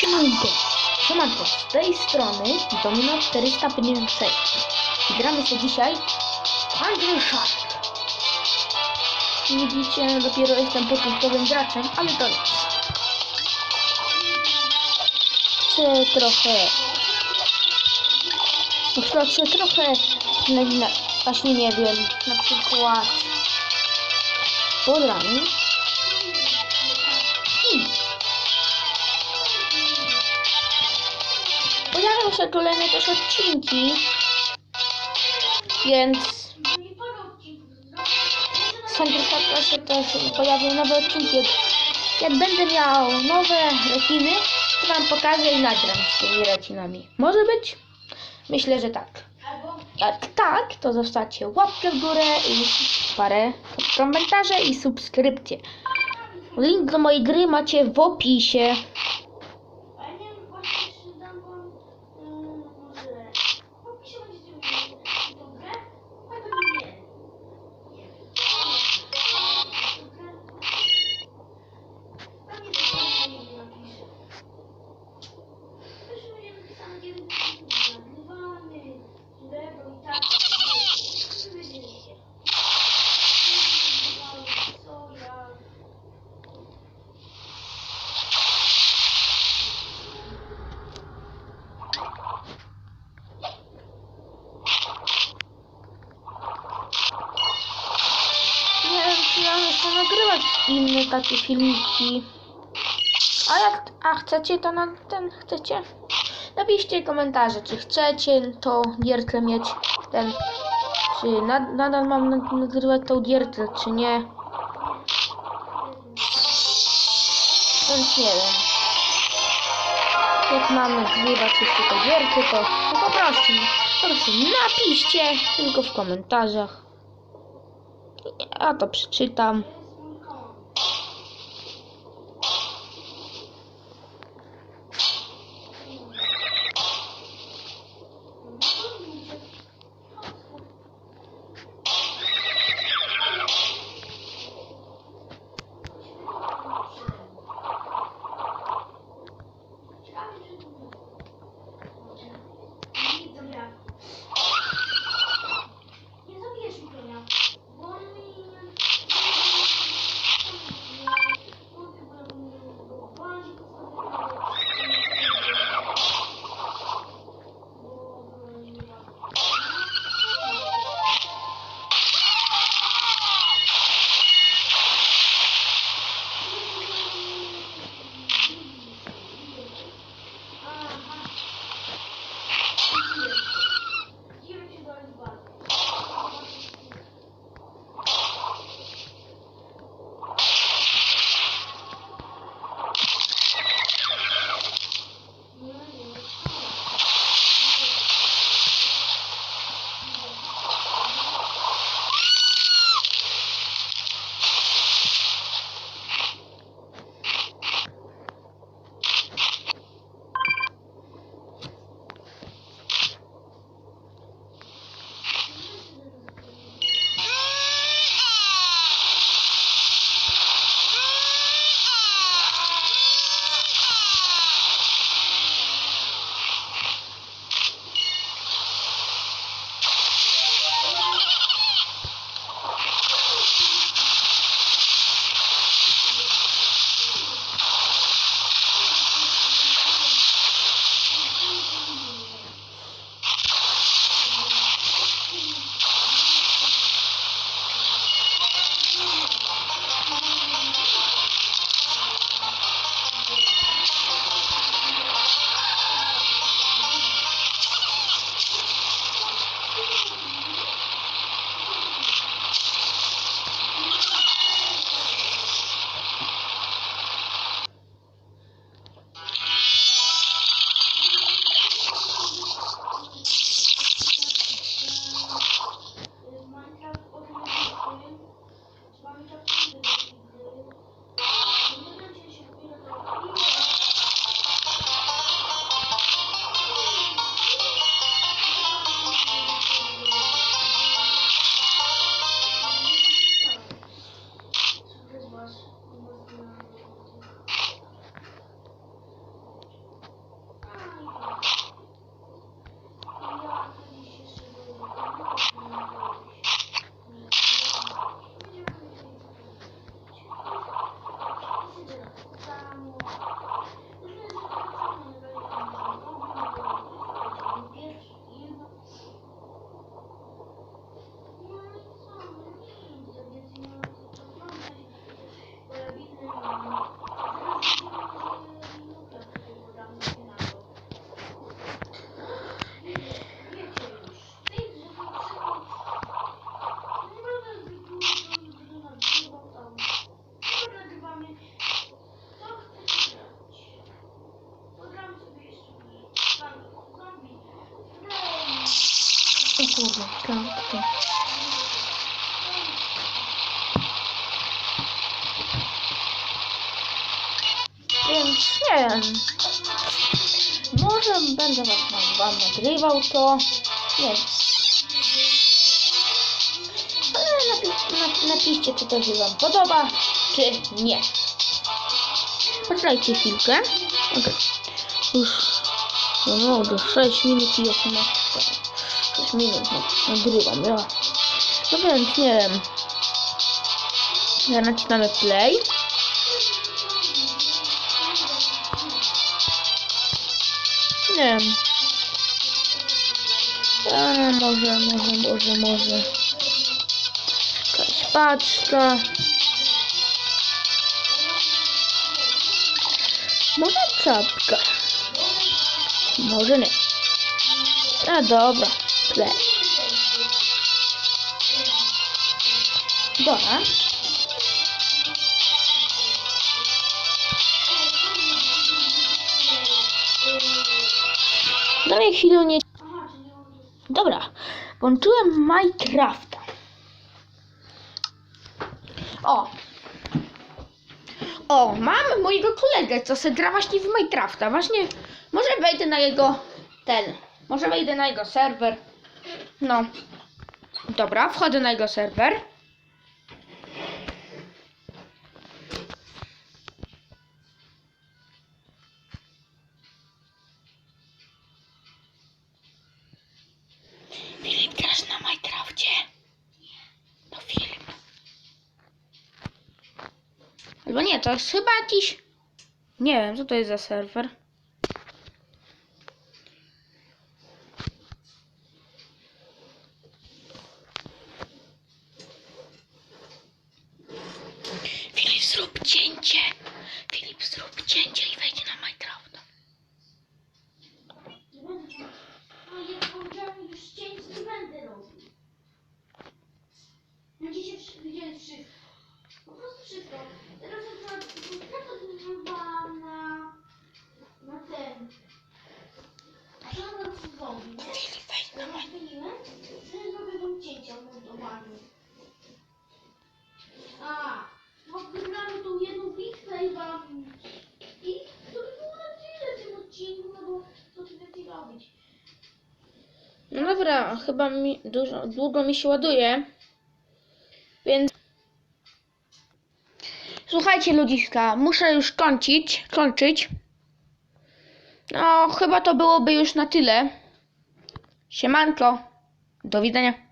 Siemanko! Siemanko, z tej strony Domino 456 i gramy sobie dzisiaj Hungry Shark. Widzicie, dopiero jestem początkowym graczem, ale to nic. Chcę trochę... Chcę, trochę... Na, na, właśnie nie wiem, na przykład... I Pojawią się kolejne też odcinki, więc że się też pojawią nowe odcinki. Jak będę miał nowe rekiny, to wam pokażę i nagram z tymi rekinami. Może być? Myślę, że tak. Jak tak, to zostawcie łapkę w górę i parę komentarzy i subskrypcje. Link do mojej gry macie w opisie. A ja nie wiem właśnie, czy dam wam yy, może... Opiszę będziecie mieli tą grę? A to nie. Nie wiem. Tam nie wiem, nie napiszę. Też będzie napisane, kiedy nagrywamy, drewno i tak. Wy wiedzieliście. Co ja... Ja jeszcze nagrywać inne takie filmiki. A jak a chcecie, to na ten chcecie? Napiszcie komentarze, czy chcecie to gierkę mieć ten. Czy nad, nadal mam nag- nagrywać tą gierkę, czy nie. Więc nie wiem. Jak mam nagrywać jeszcze tą gierkę, to, to po prostu, po prostu napiszcie tylko w komentarzach. Ja to przeczytam. O kurde, tak. Więc nie wiem. Może będę wam, wam nagrywał to. Więc. Ale napi na napiszcie, czy to się wam podoba, czy nie. Poczekajcie chwilkę. Okej. Już. No, no, do 6 minut i 18 sekund. 6 minut no, nagrywam, ja. No więc nie wiem. Ja nacinamy play. Nie wiem. A, może, może, może, może. Jakaś paczka. Może czapka. Może nie. A dobra. Play. Dobra. I chwilę nie... Dobra. Włączyłem Minecrafta. O. O, mam mojego kolegę, co se gra właśnie w Minecrafta. Właśnie, może wejdę na jego ten, może wejdę na jego serwer. No. Dobra, wchodzę na jego serwer. Filip, grasz na Minecrafcie? To film. Albo nie, to jest chyba jakiś... Nie wiem, co to jest za serwer. Filip, zrób cięcie. Filip, zrób cięcie i wejdzie na Minecrafta. Nie będę... A jak powiedziałem już cięć, nie będę robił. Gdzie się wszy- wszystko? Po prostu wszystko. Teraz ja to zrywam na... na ten... Z zombie, nie? Filip, wejdź na Ja Minecraft. zmieniłem, że zrobię wam cięcia w montowaniu. Dobra, chyba mi dużo, długo mi się ładuje. Więc. Słuchajcie, ludziska, muszę już kończyć. Kończyć. No, chyba to byłoby już na tyle. Siemanko. Do widzenia.